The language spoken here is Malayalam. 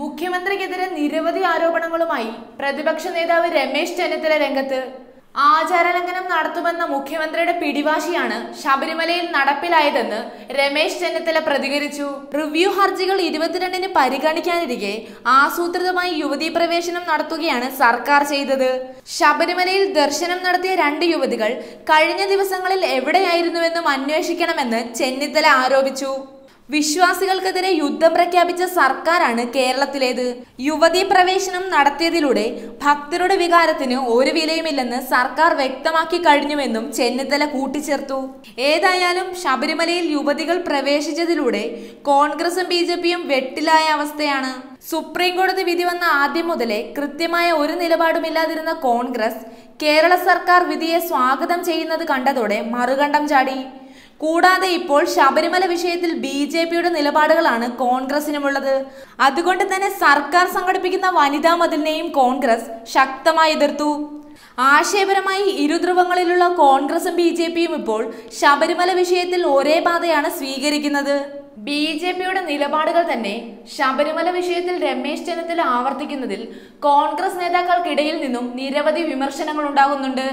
മുഖ്യമന്ത്രിക്കെതിരെ നിരവധി ആരോപണങ്ങളുമായി പ്രതിപക്ഷ നേതാവ് രമേശ് ചെന്നിത്തല രംഗത്ത് ആചാരലംഘനം നടത്തുമെന്ന മുഖ്യമന്ത്രിയുടെ പിടിവാശിയാണ് ശബരിമലയിൽ നടപ്പിലായതെന്ന് രമേശ് ചെന്നിത്തല പ്രതികരിച്ചു. റിവ്യൂ ഹർജികൾ ഇരുപത്തിരണ്ടിന് പരിഗണിക്കാനിരിക്കെ ആസൂത്രിതമായി യുവതീ പ്രവേശനം നടത്തുകയാണ് സർക്കാർ ചെയ്തത്. ശബരിമലയിൽ ദർശനം നടത്തിയ രണ്ട് യുവതികൾ കഴിഞ്ഞ ദിവസങ്ങളിൽ എവിടെയായിരുന്നുവെന്നും അന്വേഷിക്കണമെന്ന് ചെന്നിത്തല ആരോപിച്ചു. വിശ്വാസികൾക്കെതിരെ യുദ്ധം പ്രഖ്യാപിച്ച സർക്കാരാണ് കേരളത്തിലേത്. യുവതീ പ്രവേശനം നടത്തിയതിലൂടെ ഭക്തരുടെ വികാരത്തിന് ഒരു വിലയുമില്ലെന്ന് സർക്കാർ വ്യക്തമാക്കി കഴിഞ്ഞുവെന്നും ചെന്നിത്തല കൂട്ടിച്ചേർത്തു. ഏതായാലും ശബരിമലയിൽ യുവതികൾ പ്രവേശിച്ചതിലൂടെ കോൺഗ്രസും ബി ജെ പിയും വെട്ടിലായ അവസ്ഥയാണ്. സുപ്രീം കോടതി വിധി വന്ന ആദ്യം മുതലേ കൃത്യമായ ഒരു നിലപാടുമില്ലാതിരുന്ന കോൺഗ്രസ് കേരള സർക്കാർ വിധിയെ സ്വാഗതം ചെയ്യുന്നത് കണ്ടതോടെ മറുകണ്ഠം ചാടി. കൂടാതെ ഇപ്പോൾ ശബരിമല വിഷയത്തിൽ ബി ജെ പിയുടെ നിലപാടുകളാണ് കോൺഗ്രസിനുമുള്ളത്. അതുകൊണ്ട് തന്നെ സർക്കാർ സംഘടിപ്പിക്കുന്ന വനിതാ മതിലിനെയും കോൺഗ്രസ് ശക്തമായി എതിർത്തു. ആശയപരമായി ഇരുധ്രുവങ്ങളിലുള്ള കോൺഗ്രസും ബി ജെ പിയും ഇപ്പോൾ ശബരിമല വിഷയത്തിൽ ഒരേ പാതയാണ് സ്വീകരിക്കുന്നത്. ബി ജെ പിയുടെ നിലപാടുകൾ തന്നെ ശബരിമല വിഷയത്തിൽ രമേശ് ചെന്നിത്തല ആവർത്തിക്കുന്നതിൽ കോൺഗ്രസ് നേതാക്കൾക്കിടയിൽ നിന്നും നിരവധി വിമർശനങ്ങൾ ഉണ്ടാകുന്നുണ്ട്.